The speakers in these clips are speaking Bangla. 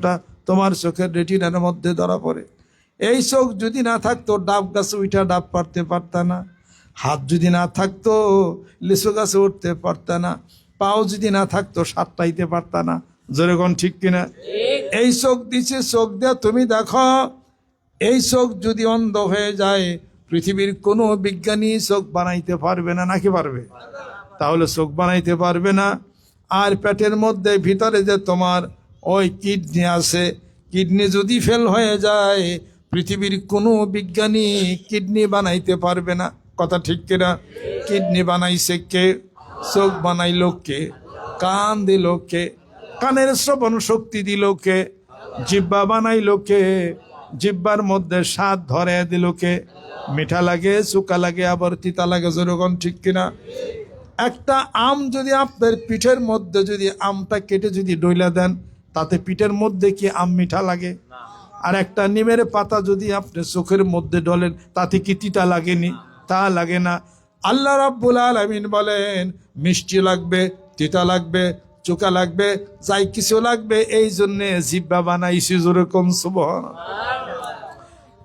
এটা তোমার চোখের রেটিনার মধ্যে ধরা পড়ে। এই চোখ যদি না থাকতো, ডাব গাছে উঠা ডাব পারতে পারতা না। হাত যদি না থাকতো, লিচু গাছে উঠতে পারতা না। পাও যদি না থাকতো সাতটাইতে পারতা না। যেরকম ঠিক কিনা? এই চোখ দিছে, চোখ দিয়ে তুমি দেখো, এই চোখ যদি অন্ধ হয়ে যায়, পৃথিবীর কোনো বিজ্ঞানী চোখ বানাইতে পারবে না, নাকি পারবে? তাহলে চোখ বানাইতে পারবে না। আর পেটের মধ্যে ভিতরে যে তোমার ওই কিডনি আছে। কিডনি যদি ফেল হয়ে যায়, পৃথিবীর কোনো বিজ্ঞানী কিডনি বানাইতে পারবে না। কথা ঠিক কিনা? কিডনি বানাইছে কে? চোখ বানাইলো কে? কান দিল কে? কানের শ্রবণ শক্তি দিল কে? জিব্বা বানাইলো কে? জিব্বার মধ্যে স্বাদ ধরে দিল কে? মিঠা লাগে, চুকা লাগে, আবার তিতা লাগে যেরকম ঠিক কিনা? একটা আম যদি আপনার পিঠের মধ্যে যদি আমটা কেটে যদি ডইলা দেন তাতে পিঠের মধ্যে কি আম মিঠা লাগে? আর একটা নিমের পাতা যদি আপনি চোখের মধ্যে ডলেন তাতে কি তিতা লাগেনি? তা লাগে না। আল্লাহ রাব্বুল আলামিন বলেন মিষ্টি লাগবে তিতা লাগবে চোকা লাগবে যাই কিছু লাগবে এই জন্যে জিব্বা বানাইছি যেরকম সুবহান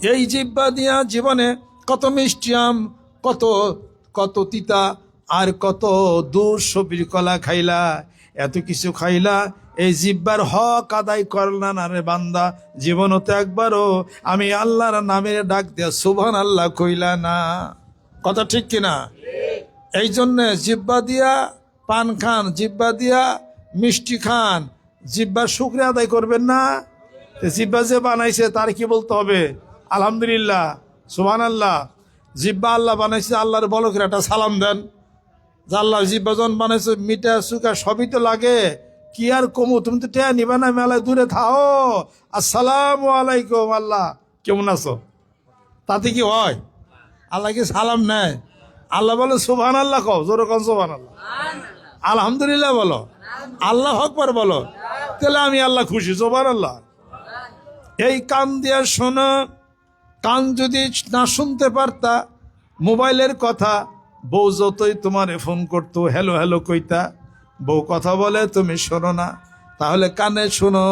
এই জিব্বা দিয়া জীবনে কত মিষ্টি আম কত কত তিতা আর কত দূর সবির কলা খাইলা এত কিছু খাইলা এই জিব্বার হক আদায় করলা না রে বান্দা জীবনতে একবারও আমি আল্লাহর নামের ডাক দিয়া সুবহান আল্লাহ কইলা না। কথা ঠিক কিনা? এই জন্যে জিব্বা দিয়া পান খান জিব্বা দিয়া মিষ্টি খান জিব্বার শুক্রিয়া আদায় করবেন না? জিব্বা যে বানাইছে তার কি বলতে হবে? আলহামদুলিল্লাহ সুবহান আল্লাহ জিব্বা আল্লাহ বানাইছে আল্লাহর বলো করে একটা সালাম দেন। জিব্বা যখন বানাইছে, মিঠা সুকা সবই তো লাগে। কি আর কমু, তুমি তো টেয়া নিবে না, মেলায় দূরে থাও। আসসালামু আলাইকুম, আল্লাহ। কেমন আছো? তাতে কি হয়? আল্লাহ কি সালাম নেয়? আল্লাহ বলে সুবহান আল্লাহ কও, জোরে কন সুবহান আল্লাহ আলহামদুলিল্লাহ বলো। আল্লাহ হকবার বলো। তাহলে আমি আল্লাহ খুশি সুবহান আল্লাহ এই কান দিয়া শোনো, কান যদি না শুনতে পারতা, মোবাইলের কথা বউ যতই তোমার ফোন করতো, হ্যালো হ্যালো, কইতা। বউ কথা বলে, তুমি শোনো না। তাহলে কানে শোনো,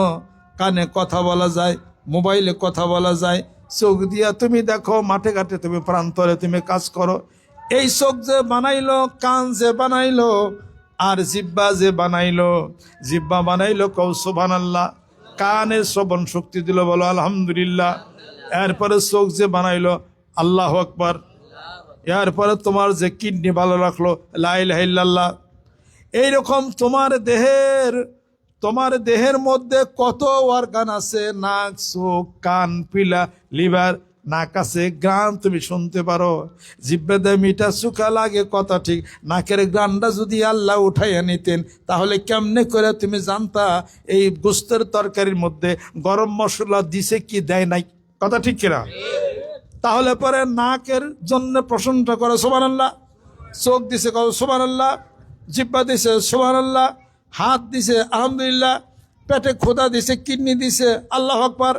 কানে কথা বলা যায়, মোবাইলে কথা বলা যায়। চোখ দিয়া তুমি দেখো, মাঠে ঘাটে তুমি প্রান্তরে তুমি কাজ করো। এই চোখ যে বানাইলো, কান যে বানাইলো, আর জিব্বা যে বানাইলো, জিব্বা বানাইলো কৌ সোভান আল্লাহ কানে শ্রবণ শক্তি দিল বলো, আলহামদুলিল্লাহ। এরপরে চোখ যে বানাইলো, আল্লাহ আকবার। এরপরে তোমার যে কিডনি ভালো রাখল লাইল্লাহ এইরকম তোমার দেহের তোমার দেহের মধ্যে কত অর্গান আছে? নাক, চোখ, কান, পিলা, লিভার, নাক আছে। গ্রান তুমি শুনতে পারো। জিব্বেদে মিঠা সুখা লাগে, কথা ঠিক। নাকের গ্রানটা যদি আল্লাহ উঠাইয়া নিতেন, তাহলে কেমনে করে তুমি জানতা এই গোস্তের তরকারির মধ্যে গরম মশলা দিছে কি দেয় নাই? কথা ঠিক কিনা? তাহলে পরে নাকের জন্য প্রশংসা করে সোমান আল্লাহ চোখ দিছে সোমান আল্লাহ জিব্বা দিছে সোমান আল্লাহ হাত দিছে, আলহামদুলিল্লাহ। পেটে খোদা দিছে, কিডনি দিছে, আল্লাহ আকবার।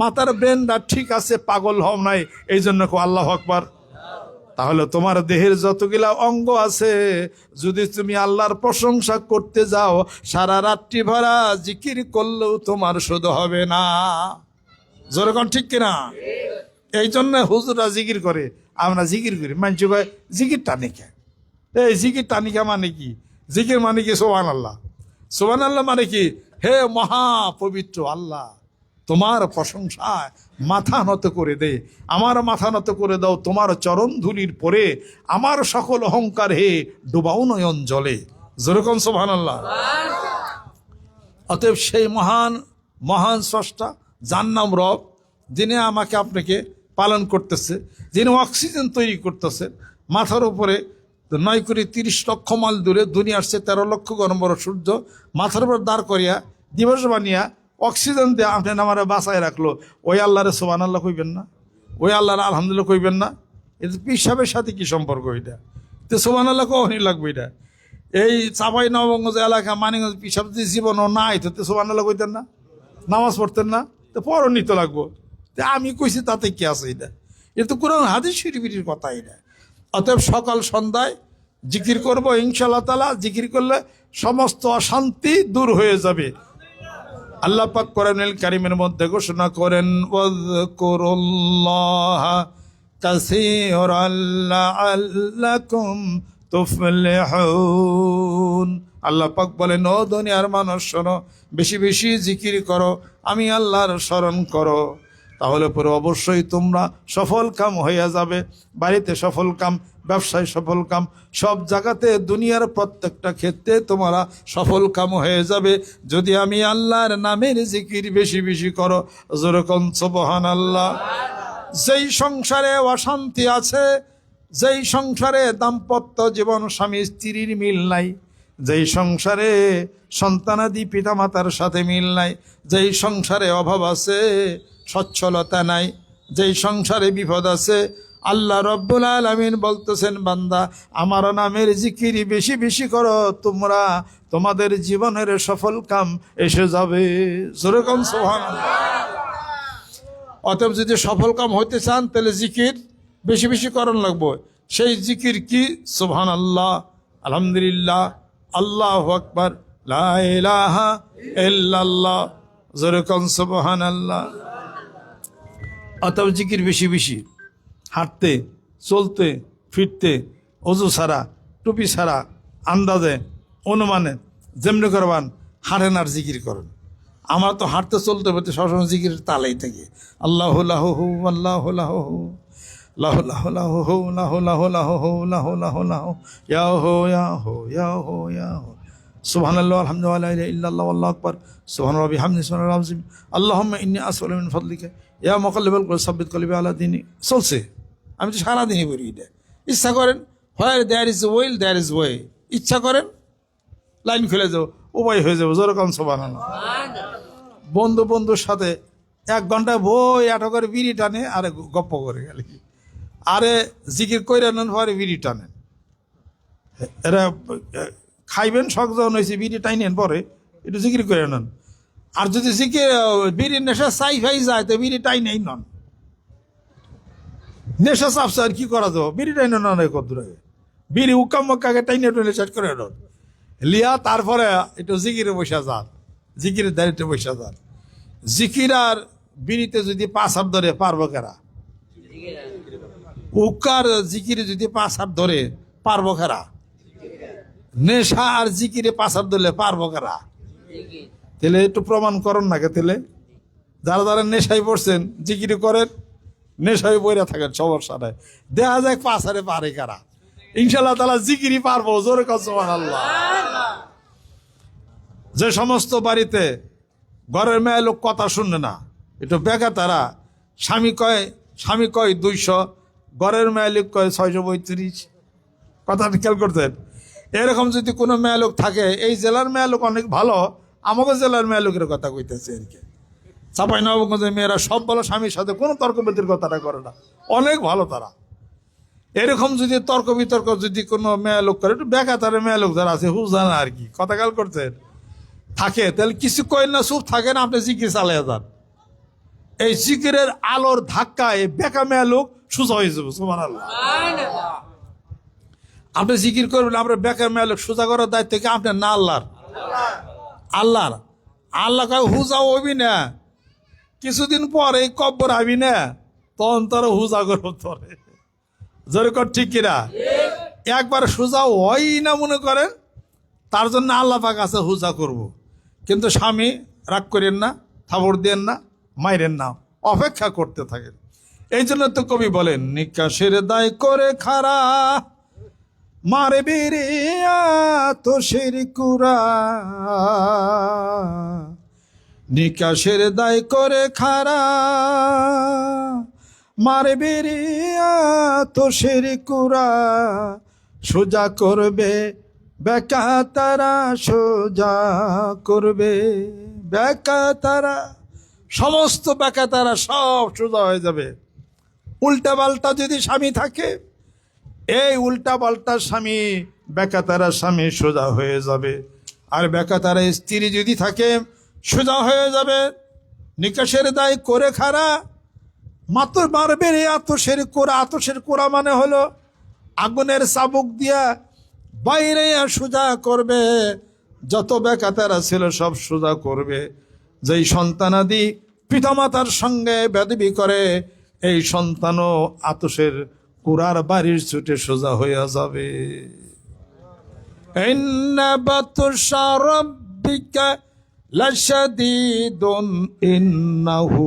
মাথার ব্রেনটা ঠিক আছে, পাগল হও নাই এই জন্য কো আল্লাহ আকবার। তাহলে তোমার দেহের যতগুলা অঙ্গ আছে, যদি তুমি আল্লাহর প্রশংসা করতে যাও, সারা রাত্রি ভরা জিকির করলেও তোমার শুধু হবে না। যেরকম ঠিক কিনা? এই জন্য হুজুরা জিকির করে, আমরা জিকির করি। মানুষ কয় জিকির টানিকা এই জিকির টানিকা মানে কি? জিকির মানে কি? সোহান আল্লাহ সোহান আল্লাহ মানে কি? হে মহা পবিত্র আল্লাহ, তোমার প্রশংসায় মাথা নত করে দে। আমার মাথা নত করে দাও, তোমার চরণ ধুলির পরে আমার সকল অহংকার হে ডুবাও নয়ন জলে। যেরকম সোহান আল্লাহ অতএব সেই মহান মহান স্রষ্টা, যার নাম রব, যিনি আমাকে আপনাকে পালন করতেছে, যিনি অক্সিজেন তৈরি করতেছে, মাথার উপরে নয় করে তিরিশ লক্ষ মাইল দূরে দুনিয়ার সে তেরো লক্ষ গরম বড় সূর্য, মাথার উপর দাঁড় করিয়া দিবস বানিয়া অক্সিজেন দিয়ে আপনি আমার বাসায় রাখল। ওই আল্লাহরে সোবান আল্লাহ কইবেন না? ওই আল্লাহর আলহামদুলিল্লাহ কইবেন না? এটা পিসাবের সাথে কি সম্পর্ক এটা? তো সোবান আল্লাহ কখনই লাগবে এটা? এই চাপাই নবগঞ্জ এলাকা মানিগঞ্জ পিসাব যে জীবনও নাই, তো সোবান আল্লাহ কইতেন না? নামাজ পড়তেন না? তো পরও নিতে লাগবো। আমি কইছি তাতে কি আছে এটা? এটা তো কোরআন, হাদিস শরীফির কথা এটা। অতএব সকাল, সন্ধ্যায় জিকির করব ইনশাল্লাহ তালা জিকির করলে সমস্ত অশান্তি দূর হয়ে যাবে। আল্লাহ পাক কোরআনুল কারিমের মধ্যে ঘোষণা করেন আল্লাহ পাক বলেন, ও দুনিয়ার মানুষ শোনো, বেশি বেশি জিকির করো, আমি আল্লাহর স্মরণ করো। তাহলে পরে অবশ্যই তোমরা সফল কাম হইয়া যাবে। বাড়িতে সফল কাম, ব্যবসায় সফল কাম, সব জায়গাতে দুনিয়ার প্রত্যেকটা ক্ষেত্রে তোমরা সফল কাম হয়ে যাবে। যদি আমি আল্লাহর নামের জিকির বেশি বেশি করো যেরকম সুবহান আল্লাহ যেই সংসারে অশান্তি আছে, যেই সংসারে দাম্পত্য জীবন স্বামী স্ত্রীর মিল নাই, যেই সংসারে সন্তানাদি পিতামাতার সাথে মিল নাই, যেই সংসারে অভাব আছে সচ্ছলতা নাই। যেই সংসারে বিপদ আছে, আল্লাহ রব্বুল আলমিন বলতেছেন, বান্দা, আমার নামের জিকিরি বেশি বেশি করো, তোমরা তোমাদের জীবনের সফল কাম এসে যাবে। যেরকম সোহান অতএব যদি সফল কাম হইতে চান, তাহলে জিকির বেশি বেশি করণ লাগবো। সেই জিকির কি? সুবহান আল্লাহ আলহামদুলিল্লাহ, আল্লাহ আকবর লাহা ইল্লাল্লাহ। যেরকম সুবহান আল্লাহ অতএব জিকির বেশি বেশি। হাঁটতে, চলতে, ফিরতে, অজু ছাড়া, টুপি ছাড়া, আন্দাজে, অনুমানে, যেমনি করবান, হাঁটেন আর জিকির করেন। আমার তো হাঁটতে, চলতে বলতে সবসময় জিকির তালেই থাকে। আল্লাহ লাহ হু, আল্লাহ লাহ হু। লাহ লাহ লাহ হু, লাহ লাহ লাহ হু, লাহ লাহ লাহ। ইয়া হো ইয়া হো ইয়া হো ইয়া হো সুবহান আল্লাহ আলহামদুলিল্লাহ ইল্লাল্লাহ, আল্লাহ আকবার সুবহান রবি হামদি সুবহান রাজিম আল্লাহুম্মা ইন্নী আসআলু মিন ফাদলিকা, ইয়া মুকাল্লিবাল কুলুব সাব্বিত কলবি আলা দিনি। চলছে। আমি তো সারা দিনই করি এটা। ইচ্ছা করেন, where there is will there is way ইচ্ছা করেন, লাইন খুলে যাব উপায় হয়ে যাব। যেরকম সোবান বন্ধু বন্ধুর সাথে এক ঘণ্টা বই আটো করে বিড়ি টানে, আরে গপ্প করে গেল আরে জিকির কইরে নেন, পরে বিড়ি টানেন। এরা খাইবেন শখ যখন হয়েছে বিড়ি টাইনেন পরে একটু জিকির করে নেন। আর যদি আহ, বিড়ির নেশা চাই ফাই যায় তো বিড়ি টাইনেই নন। নেশা চাপছে আর কি করা যাব? বিড়ি টাইনে নন কত দূরে বিড়ি উকাম মক্কাকে টাইনে টুনে শেষ করে নন। লিয়া তারপরে একটু জিকিরে বসা যান। জিকিরের দাঁড়িয়ে বসা যান। জিকির আর বিড়িতে যদি পাঁচ হাত ধরে পারব কেরা? উকার জিকিরে যদি পাঁচ হাত ধরে পারব কেরা? নেশা আর জিকিরে হাত ধরলে পারব কারা? তাহলে একটু প্রমাণ করুন নাকি তাহলে? যারা যারা নেশায় পড়ছেন, জিকিরি করেন, নেশায় বইরা থাকেন সবার সাথে দেখা যায় পাঁচ হারে পারে কারা। ইনশাল্লাহ তালা জিকিরি পারব, জোরে কসমান যে সমস্ত বাড়িতে ঘরের মেয়ে লোক কথা শুনে না, একটু বেকা তারা, স্বামী কয় স্বামী কয় দুইশো, ঘরের মেয়ে লোক কয় ছয়শো পঁয়ত্রিশ। কথাটা খেয়াল করতেন। এরকম যদি কোনো মেয়ে লোক থাকে, এই জেলার মেয়া লোক অনেক ভালো, আমাকে জেলার মেয়া লোকের কথা কইতেছে আর কি। চাপাই নবগঞ্জের মেয়েরা সব বলো স্বামীর সাথে কোনো তর্ক বিতর্ক কথাটা করে না। অনেক ভালো তারা। এরকম যদি তর্ক বিতর্ক যদি কোনো মেয়ে লোক করে, একটু বেকা তারা মেয়ে লোক যারা আছে হুজান আর কি, কথা কাল করতেন থাকে, তাহলে কিছু কই না, চুপ না, আপনি জিকির চালিয়ে যান। এই জিকিরের আলোর ধাক্কায় বেকা মেয়া লোক সোজা হয়ে যাবে সুমান আল্লাহ আপনি জিকির করবেন, আপনার বেকার মেয়ে লোক সোজা করার দায়িত্ব কি আপনার না আল্লাহর? আল্লাহর। আল্লাহ কয়, হুজা হবি না। কিছুদিন পর কব্বর আবি না। তখন তোর হুজা করব তোরে। যেরকম ঠিক কিনা? একবার সোজা হয় না মনে করেন, তার জন্য আল্লাহ পাক আছে হুজা করব। কিন্তু স্বামী রাগ করেন না থাবড় দেন না, মাইরেন না, অপেক্ষা করতে থাকেন। এই জন্য তো কবি বলেন, নিকাশের দায় করে খারা মারে বেরিয়া তো সের কুরা নিকাশের দায় করে খারা মারে বেরিয়া তো সের কুরা সোজা করবে বেকা তারা, সোজা করবে বেকা তারা। সমস্ত বেকা তারা সব সোজা হয়ে যাবে। উল্টা পাল্টা যদি স্বামী থাকে এই উল্টা পাল্টা স্বামী, বেকাতারা স্বামী সোজা হয়ে যাবে। আর বেকাতারা স্ত্রী যদি থাকে, সোজা হয়ে যাবে। নিকাশের দায় করে খারা, মাত্র মারবে রে আতসের কোরা। আতসের কোরা মানে হলো, আগুনের চাবুক দিয়া বাইরে সোজা করবে। যত বেকাতারা ছিল সব সোজা করবে। যেই সন্তানাদি পিতামাতার সঙ্গে বেদবি করে, এই সন্তানও আতসের কুরার বাড়ির ছুটে সোজা হইয়া যাবে। লশদীদুন ইন্নাহু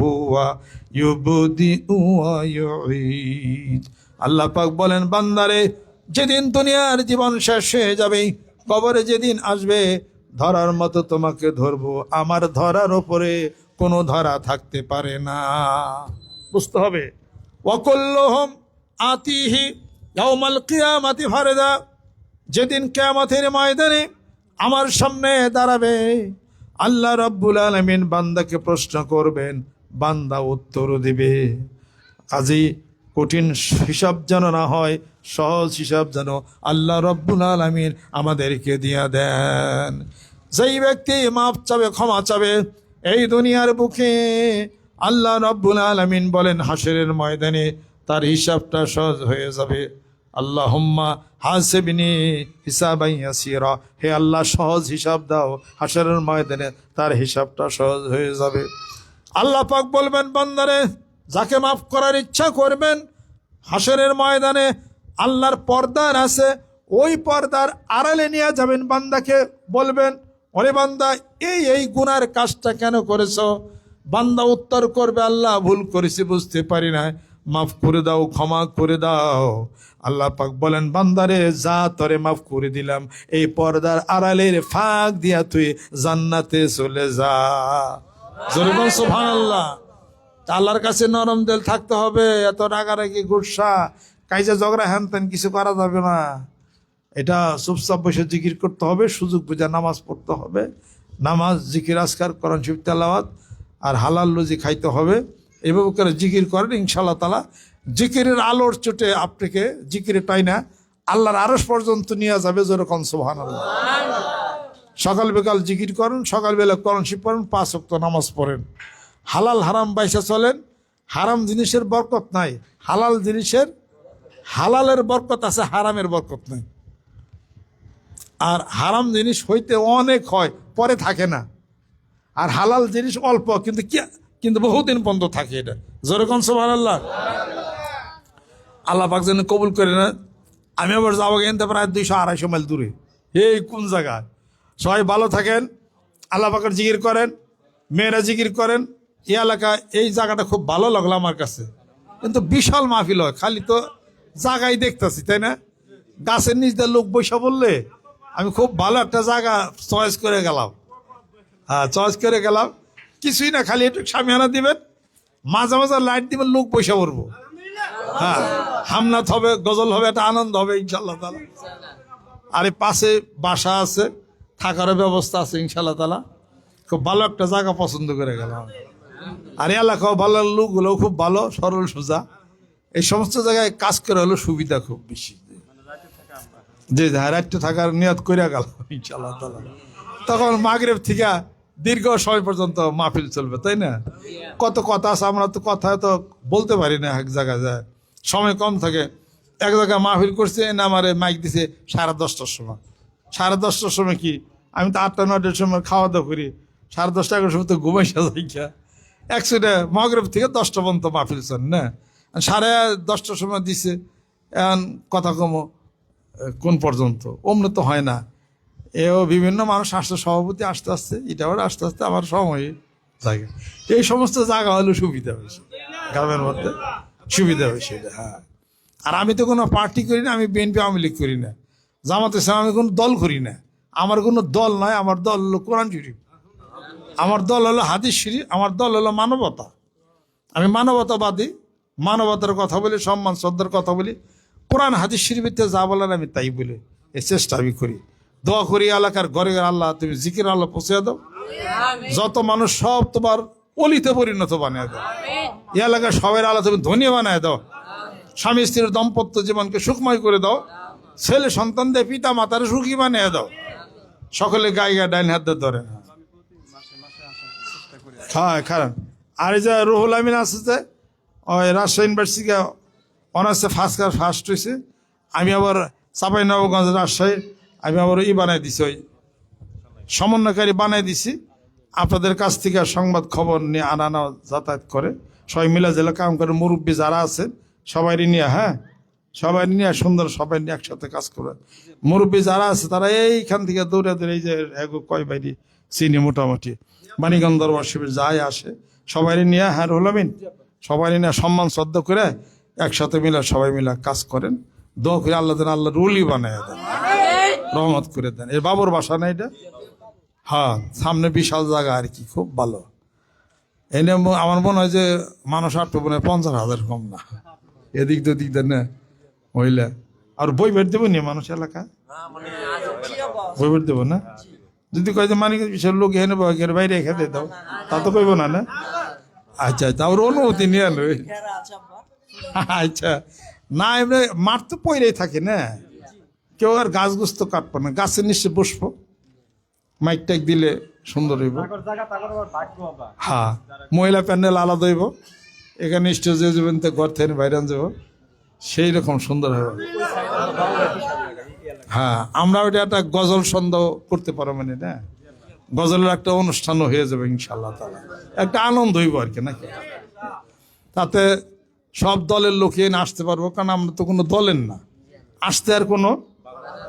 হুয়া ইউবদিউ ওয়া ইউঈদ। আল্লাহ পাক বলেন বান্দারে যেদিন দুনিয়ার জীবন শেষ হয়ে যাবে কবরে যেদিন আসবে ধরার মতো তোমাকে ধরবো। আমার ধরার ওপরে কোনো ধরা থাকতে পারে না। বুঝতে হবে। অকল্য হোম আতিহি ইয়াউমাল কিয়ামাতি ফারেদা। যেদিন কেয়ামতের ময়দানে আমার সামনে দাঁড়াবে, আল্লাহ রব্বুল আলমিন বান্দাকে প্রশ্ন করবেন, বান্দা উত্তর দিবে। কাজী কঠিন হিসাব যেন না হয়, সহজ হিসাব যেন আল্লাহ রব্বুল আলমিন আমাদেরকে দিয়া দেন। যেই ব্যক্তি মাপ চাবে, ক্ষমা চাবে, এই দুনিয়ার বুকে আল্লাহ রব্বুল আলমিন বলেন, হাসরের ময়দানে তার হিসাবটা সহজ হয়ে যাবে। আল্লাহ আল্লাহুম্মা হাসিবনি হিসাবাই ইয়াসিরা। হে আল্লাহ, সহজ হিসাব দাও। হাসরের ময়দানে তার হিসাবটা সহজ হয়ে যাবে। আল্লাহ পাক বলবেন, বান্দারে, যাকে মাফ করার ইচ্ছা করবেন, হাসরের ময়দানে আল্লাহর পর্দার আছে, ওই পর্দার আড়ালে নিয়ে যাবেন বান্দাকে বলবেন, ওরে বান্দা, এই এই গুনার কাজটা কেন করেছ? বান্দা উত্তর করবে, আল্লাহ, ভুল করেছি, বুঝতে পারি না মাফ করে দাও, ক্ষমা করে দাও। আল্লাহ পাক বলেন, বান্দারে, যা তরে মাফ করে দিলাম, এই পর্দার আড়ালের ফাঁক দিয়া তুই জান্নাতে চলে যা। জোরে বল, সুবহানাল্লাহ। আল্লাহর কাছে নরম দিল থাকতে হবে, এত রাগারাগি, গুসা। কাইজা ঝগড়া হ্যান ত্যান কিছু করা যাবে না। এটা চুপচাপ বসে জিকির করতে হবে, সুযোগ বুঝে নামাজ পড়তে হবে। নামাজ, জিকির আসকার করেন শিব তেলাওয়াত আর হালাল লুজি খাইতে হবে। এভাবে করে জিকির করেন ইনশাল্লাহ তালা জিকিরের আলোর চোটে আপনাকে জিকিরে টাই না আল্লাহর আরস পর্যন্ত নিয়ে যাবে যেরকম সোহান আল্লাহ সকাল বিকাল জিকির করেন সকালবেলা করণ শিব পড়েন পাঁচ অক্ত নামাজ পড়েন। হালাল হারাম বাইসা চলেন হারাম জিনিসের বরকত নাই। হালাল জিনিসের হালালের বরকত আছে হারামের বরকত নাই। আর হারাম জিনিস হইতে অনেক হয় পরে থাকে না। আর হালাল জিনিস অল্প কিন্তু কি কিন্তু বহুদিন পর্যন্ত থাকে এটা। যেরকম সোমান আল্লাহ আল্লাহ পাক যেন কবুল করে না আমি আবার যাব কিন্তু প্রায় দুইশো আড়াইশো মাইল দূরে। এই কোন জায়গায়? সবাই ভালো থাকেন, আল্লাহ পাকের জিকির করেন, মেয়েরা জিকির করেন। এই এলাকায় এই জায়গাটা খুব ভালো লাগল আমার কাছে। কিন্তু বিশাল মাহফিল হয়, খালি তো জায়গায় দেখতেছি, তাই না? গাছের নিচ দিয়ে লোক বৈশা বললে আমি খুব ভালো একটা জায়গা চয়েস করে গেলাম। হ্যাঁ চয়েস করে গেলাম। কিছুই না, খালি একটু সামিয়ানা দিবেন, মাঝে মাঝে লাইট দিবেন, লোক পয়সা পড়ব হ্যাঁ হামনাথ হবে, গজল হবে, একটা আনন্দ হবে ইনশাল্লাহ তালা আর পাশে বাসা আছে, থাকারও ব্যবস্থা আছে ইনশাল্লাহ তালা খুব ভালো একটা জায়গা পছন্দ করে গেলাম। আর এলাকাও ভালো লোকগুলো খুব ভালো, সরল সোজা। এই সমস্ত জায়গায় কাজ করে হলো সুবিধা খুব বেশি। যে হ্যাঁ রাত্রে থাকার নিয়ত করে গেল ইনশাল্লাহ তখন মাগরেব থেকে দীর্ঘ সময় পর্যন্ত মাহফিল চলবে, তাই না? কত কথা আছে, আমরা তো কথা তো বলতে পারি না এক জায়গায় যায়। সময় কম থাকে। এক জায়গায় মাহফিল করছে না আমারে মাইক দিছে সাড়ে দশটার সময়। সাড়ে দশটার সময় কি? আমি তো আটটা, নয়টার সময় খাওয়া দাওয়া করি। সাড়ে দশটা, এগারোটার সময় তো ঘুমাই সাজাই গিয়া। একসাথে মগরব থেকে দশটা পর্যন্ত মাহফিল চল, না? সাড়ে দশটার সময় দিছে, এখন কথা কমো কোন পর্যন্ত? অমনি তো হয় না। এও বিভিন্ন মানুষ আসতে সভাপতি আসতে আসতে এটা আবার আস্তে আস্তে আমার সময় জায়গা এই সমস্ত জায়গা হলো সুবিধা হয়েছে। গ্রামের মধ্যে সুবিধা হয়েছে এটা হ্যাঁ। আর আমি তো কোনো পার্টি করি না, আমি বিএনপি আওয়ামী লীগ করি না। জামাতে ইসলাম আমি কোনো দল করি না। আমার কোনো দল নয়, আমার দল হলো কোরআন শরীফ। আমার দল হলো হাদিস শরীফ, আমার দল হলো মানবতা। আমি মানবতাবাদী, মানবতার কথা বলি, সম্মান, শ্রদ্ধার কথা বলি। কোরআন, হাদিস শরীফিতে যা বলেন আমি তাই বলি, এই চেষ্টা আমি করি। দোয়া করি এলাকার ঘরে আল্লাহ তুমি জিকির আল্লাহ পৌঁছে দাও। যত মানুষ সব তোমার অলিতে পরিণত বানিয়ে দাও। এই এলাকার সবাই আল্লাহ তুমি ধনী বানায় দাও। স্বামী স্ত্রীর দম্পত্য জীবনকে সুখময় করে দাও। ছেলে সন্তানদের পিতা মাতার সুখী বানিয়ে দাও। সকলে গায়ে গায়ে ডাইন হাত ধরে। হ্যাঁ খারাপ আর এই যে রুহুল আমিন আছে যে ওই রাজশাহী ইউনিভার্সিটি অনার্সে ফার্স্ট ক্লাস ফার্স্ট হয়েছে আমি আবার চাপাই নবগঞ্জ রাজশাহী আমি আবার ই বানাই দিছি, ওই সমন্বয়কারী বানাই দিছি। আপনাদের কাছ থেকে সংবাদ খবর নিয়ে আনানো যাতায়াত করে, সবাই মিলে জেলা কাম করে, মুরব্বী যারা আছে সবাই নিয়ে হ্যাঁ? সবাই নিয়ে সুন্দর, সবাই নিয়ে একসাথে কাজ করে। মুরব্বী যারা আছে, তারা এইখান থেকে দৌড়ে দৌড়ে এই যে, এগো, কয় বাইরি চিনি মোটামুটি। মানিগঞ্জ দরবার শিবির যাই আসে সবাই নিয়ে হ্যাঁ রুলামিন সবাই নিয়ে সম্মান, শ্রদ্ধা করে একসাথে মিলে সবাই মিলে কাজ করেন। দোয়া করে আল্লাহ দেন আল্লাহ রুলি বানায় দেন। রহমত করে দেন। এর বাবুর বাসা না এটা? হ্যাঁ সামনে বিশাল জায়গা আর কি খুব ভালো। এনে আমার মনে হয় যে মানুষ আটটা মনে হয় পঞ্চাশ হাজার কম না। এদিক তো দিক দেন না মহিলা আর বই বের দেবো নি মানুষ এলাকা? বই বের দেবো না? যদি কয় যে মানিক বিশাল লোক এনে বকের বাইরে খেতে দাও তা তো কইব না না? আচ্ছা আচ্ছা ওর অনুমতি নিয়ে আচ্ছা না এমনি মাঠ তো পইরেই থাকে না। কেউ আর গাছ গুছ তো কাটবো না গাছের নিচে বসবো। মাইক টাইক দিলে সুন্দর হইব। হ্যাঁ মহিলা প্যান্ডেল আলাদা হইব। এখানে স্টেজে যাবেন তো ঘর থেকে বাইরে যাব। সেই রকম সুন্দর হবে হ্যাঁ আমরা ওইটা একটা গজল সন্দেহ করতে পারো মানে না? গজলের একটা অনুষ্ঠানও হয়ে যাবে ইনশাল্লাহ তালা একটা আনন্দ হইব আর কি নাকি? তাতে সব দলের লোক এনে আসতে পারব কারণ আমরা তো কোনো দলের না। আসতে আর কোনো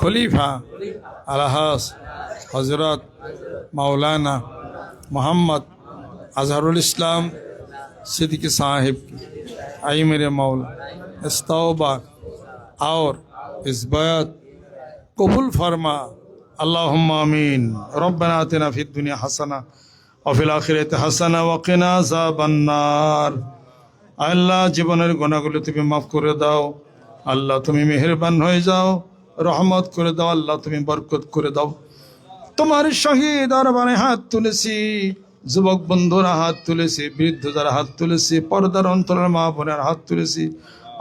खलीफा अलहास हजरत मौलाना मोहम्मद अजहरुल इस्लाम सिद्दीकी साहिब आई मेरे मौला इस तौबा और इस बैत कबूल फरमा अल्लाहुम्मा आमीन रब्बना आतिना फिद दुनिया हसना और फिल आखिरत হাসানা ওয়াকিনা আযাবান্নার আল্লাহ জীবনের গুনাহগুলো তুমি মাফ করে দাও আল্লাহ তুমি মেহেরবান হয়ে যাও রহমত করে দাও, আল্লাহ তুমি বরকত করে দাও। তোমার শহীদ আরবানে হাত তুলেছি, যুবক বন্ধুরা হাত তুলেছি, বৃদ্ধ যারা হাত তুলেছি, পর্দার অন্তরের মা বোনের হাত তুলেছি।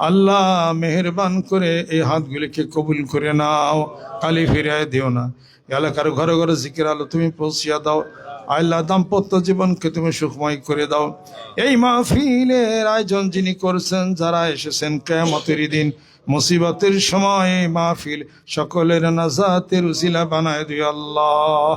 আল্লাহ মেহেরবান করে এই হাতগুলিকে কবুল করে নাও, কালি ফিরিয়ে দিও না। এলাকার ঘরে ঘরে জিকির আলো তুমি পৌঁছিয়া দাও। আল্লাহ দাম্পত্য জীবনকে তুমি সুখময় করে দাও। এই মাহফিলের আয়োজন যিনি করছেন, যারা এসেছেন কেমতের দিন মুসিবতের সময় মাহফিল সকলের নাজাতের উসিলা বানায় দিও আল্লাহ।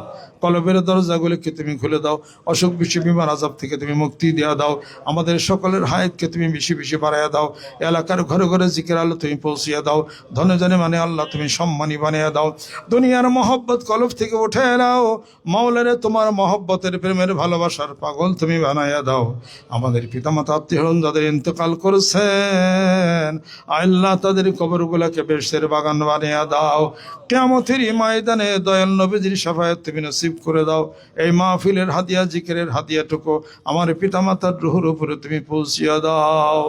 কলবের দরজাগুলিকে তুমি খুলে দাও, অসুখ বেশি বিমার আজাব থেকে তুমি মুক্তি দেওয়া দাও, আমাদের সকলের হায়াতকে তুমি বেশি বেশি বাড়াইয়া দাও, এলাকার ঘরে ঘরে জিকের আলো তুমি পৌঁছিয়ে দাও, ধনে জনে মানে আল্লাহ তুমি সম্মানী বানিয়ে দাও। দুনিয়ার মহব্বত কলব থেকে উঠে নাও মাওলারে তোমার মহব্বতের প্রেমের ভালোবাসার পাগল তুমি বানাইয়া দাও। আমাদের পিতামাতা আত্মীয় যাদের ইন্তকাল করেছেন, আল্লাহ তাদের কবরগুলাকে বেশের বাগান বানিয়ে দাও। কেমতের ময়দানে দয়াল নবীজির সাফায়াত তুমি নসিব করে দাও। এই মাহফিলের হাদিয়া জিকিরের হাদিয়াটুকু আমার পিতামাতার রুহুর উপরে তুমি পৌঁছিয়া দাও।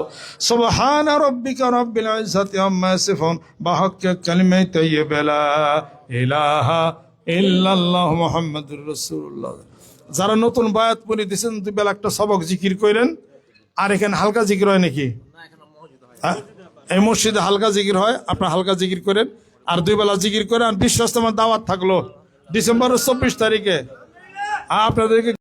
সুবহান রব্বিকা রব্বিল ইজ্জাতি আম্মা ইয়াসিফুন, বাহাক্কা কালিমে তাইয়্যিবা লা ইলাহা ইল্লাল্লাহ মুহাম্মাদুর রাসূলুল্লাহ। যারা নতুন বায়াত পড়ে দিয়েছেন দুই বেলা একটা সবক জিকির করেন আর এখানে হালকা জিকির হয় নাকি? হ্যাঁ? এই মসজিদে হালকা জিকির হয়, আপনার হালকা জিকির করেন। আর দুই বেলা জিকির করেন, আর বিশ্বাস তোমার দাওয়াত থাকল। ডিসেম্বরের চব্বিশ তারিখে। আপনাদেরকে